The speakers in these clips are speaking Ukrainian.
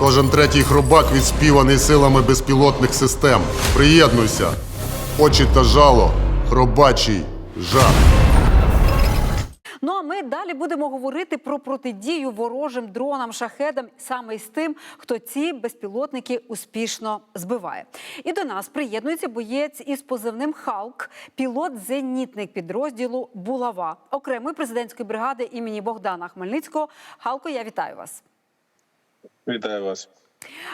Кожен третій хробак відспіваний силами безпілотних систем. Приєднуйся. Очі та жало. Хробачий жах. Ну а ми далі будемо говорити про протидію ворожим дронам, шахедам саме з тим, хто ці безпілотники успішно збиває. І до нас приєднується боєць із позивним Халк, пілот-зенітник підрозділу Булава, окремої президентської бригади імені Богдана Хмельницького. Халко, я вітаю вас. Вітаю вас.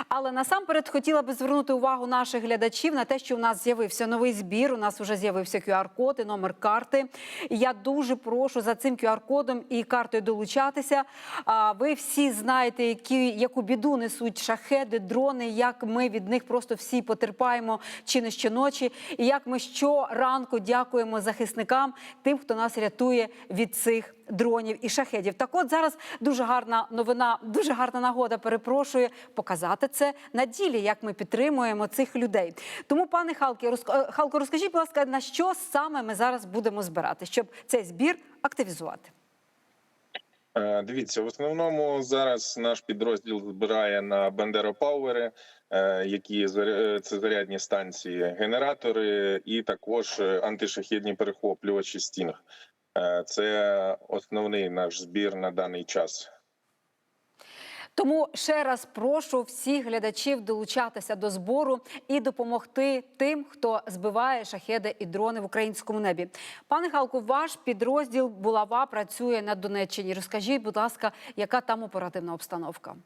Але насамперед хотіла би звернути увагу наших глядачів на те, що у нас з'явився новий збір. У нас вже з'явився QR-код і номер карти. Я дуже прошу за цим QR-кодом і картою долучатися. Ви всі знаєте, які яку біду несуть шахеди, дрони, як ми від них просто всі потерпаємо чи не щоночі, і як ми щоранку дякуємо захисникам, тим, хто нас рятує від цих дронів і шахедів. Так от зараз дуже гарна новина, дуже гарна нагода. Перепрошую показати це на ділі, як ми підтримуємо цих людей. Тому, пане Халки, розк- е, Халко, розкажіть, будь ласка, на що саме ми зараз будемо збирати, щоб цей збір активізувати? Е, Дивіться, в основному зараз наш підрозділ збирає на бандеропауери, е, які це зарядні станції, генератори і також антишахідні перехоплювачі стінг. Це основний наш збір на даний час. Тому ще раз прошу всіх глядачів долучатися до збору і допомогти тим, хто збиває шахеди і дрони в українському небі. Пане Халку, ваш підрозділ Булава працює на Донеччині. Розкажіть, будь ласка, яка там оперативна обстановка?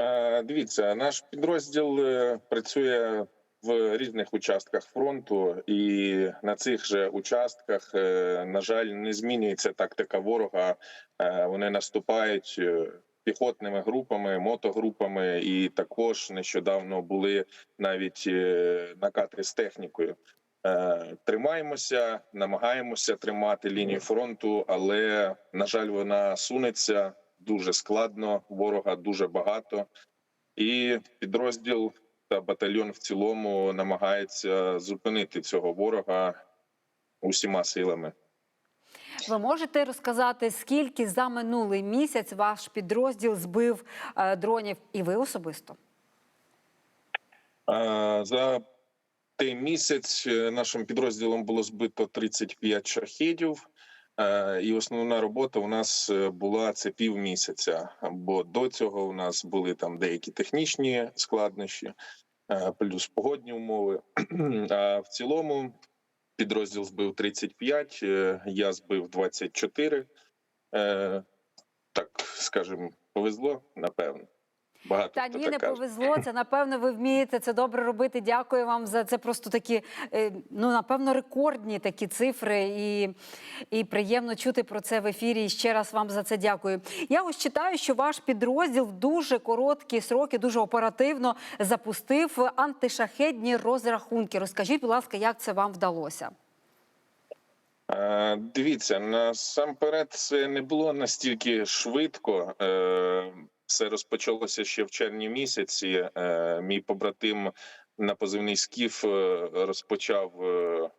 Е, Дивіться, наш підрозділ е, працює в різних участках фронту, і на цих же участках, е, на жаль, не змінюється тактика ворога. Е, Вони наступають е, піхотними групами, мотогрупами, і також нещодавно були навіть накати з технікою. Тримаємося, намагаємося тримати лінію фронту, але на жаль, вона сунеться дуже складно. Ворога дуже багато, і підрозділ та батальйон в цілому намагається зупинити цього ворога усіма силами. Ви можете розказати, скільки за минулий місяць ваш підрозділ збив е, дронів, і ви особисто? Е, За той місяць е, нашим підрозділом було збито 35 шахедів. Е, І основна робота у нас е, була це півмісяця. Бо до цього у нас були там деякі технічні складнощі, е, плюс погодні умови. А в цілому підрозділ збив 35, е, я збив 24. Е, Так скажемо, повезло, напевно. Багато Та ні, не каже. повезло. Це напевно ви вмієте це добре робити. Дякую вам за це. Просто такі, е, ну напевно, рекордні такі цифри, і, і приємно чути про це в ефірі. І ще раз вам за це дякую. Я ось читаю, що ваш підрозділ в дуже короткі сроки, дуже оперативно запустив антишахедні розрахунки. Розкажіть, будь ласка, як це вам вдалося? Е, Дивіться, насамперед це не було настільки швидко. Все розпочалося ще в червні місяці. Е, Мій побратим на позивний скіф е, розпочав е,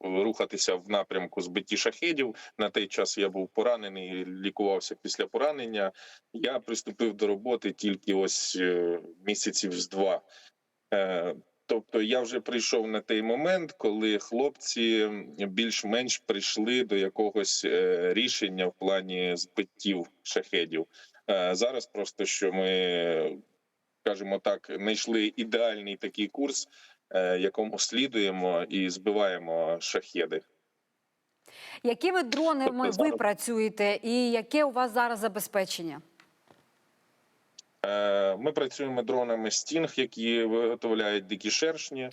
рухатися в напрямку збитті шахедів. На той час я був поранений, лікувався після поранення. Я приступив до роботи тільки ось місяців з два. Тобто я вже прийшов на той момент, коли хлопці більш-менш прийшли до якогось рішення в плані збиттів шахедів. Е, Зараз просто що ми, скажімо так, знайшли ідеальний такий курс, е, якому слідуємо і збиваємо шахеди. Якими дронами ви зараз- працюєте, і яке у вас зараз забезпечення? Е, Ми працюємо дронами Sting, які виготовляють дикі шершні,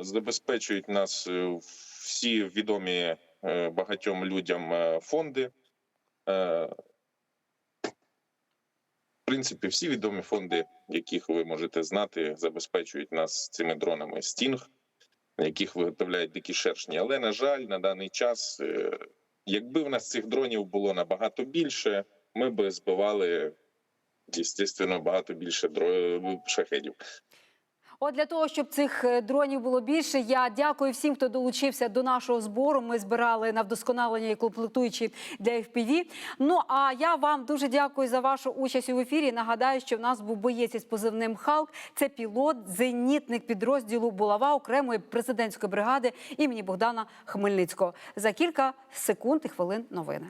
забезпечують нас всі відомі багатьом людям фонди. Принципі, всі відомі фонди, яких ви можете знати, забезпечують нас цими дронами стінг, яких виготовляють дикі шершні. Але, на жаль, на даний час, е, якби в нас цих дронів було набагато більше, ми би збивали звісно, багато більше шахедів. От для того, щоб цих е, дронів було більше, я дякую всім, хто долучився до нашого збору. Ми збирали на вдосконалення і комплектуючі для FPV. Ну а я вам дуже дякую за вашу участь у ефірі. Нагадаю, що в нас був боєць із позивним Халк. Це пілот, зенітник підрозділу Булава окремої президентської бригади імені Богдана Хмельницького. За кілька секунд і хвилин новини.